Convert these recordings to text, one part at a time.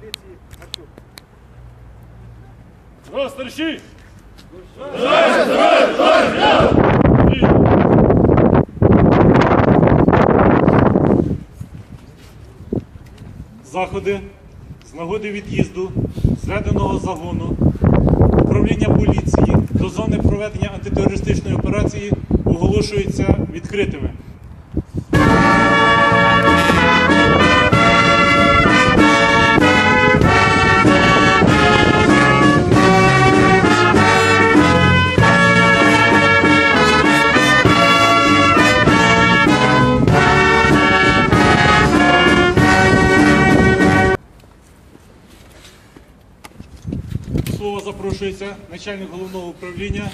поліції Гарчук. Здорово, старші! Здорово, здорово, здорово! Заходи з нагоди від'їзду зведеного загону управління поліції до зони проведення антитерористичної операції оголошуються відкритими. Слова запрошується начальник головного управління,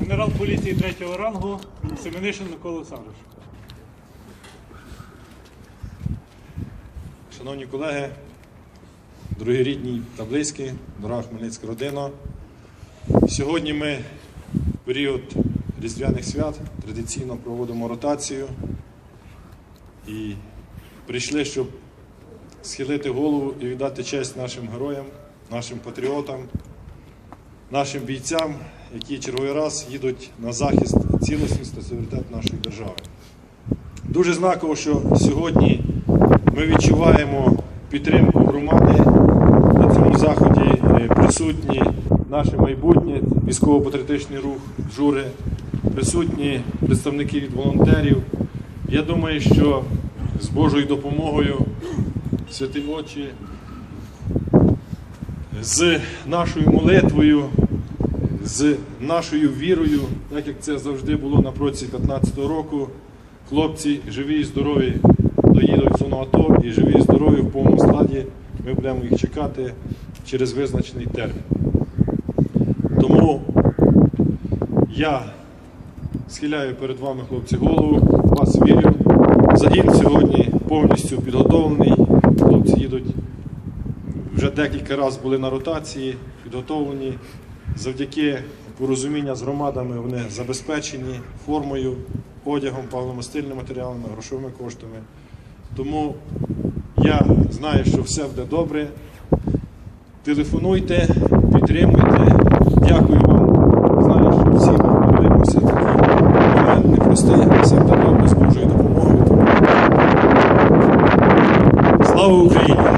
генерал поліції третього рангу Семенишин Микола Олександрович. Шановні колеги, дорогі рідні та близькі, дорога Хмельницька родина. Сьогодні ми в період Різдвяних свят традиційно проводимо ротацію і прийшли, щоб схилити голову і віддати честь нашим героям, нашим патріотам, нашим бійцям, які черговий раз їдуть на захист цілісності та суверенітет нашої держави. Дуже знаково, що сьогодні ми відчуваємо підтримку громади. На цьому заході е, присутні наше майбутнє, військово-патріотичний рух, жури, присутні представники від волонтерів. Я думаю, що з Божою допомогою святі очі, з нашою молитвою, з нашою вірою, так як це завжди було на протязі 15 року, хлопці живі і здорові доїдуть в зону АТО і живі і здорові в повному складі. Ми будемо їх чекати через визначений термін. Тому я схиляю перед вами, хлопці, голову, вас вірю. Загін сьогодні повністю підготовлений. Хлопці їдуть вже декілька разів були на ротації, підготовлені. Завдяки порозуміння з громадами вони забезпечені формою, одягом, павномастильними матеріалами, грошовими коштами. Тому я знаю, що все буде добре. Телефонуйте, підтримуйте. Дякую вам. Знаю, що всі повернемося такий момент непростий, завдання з Божою допомогою. Слава Україні!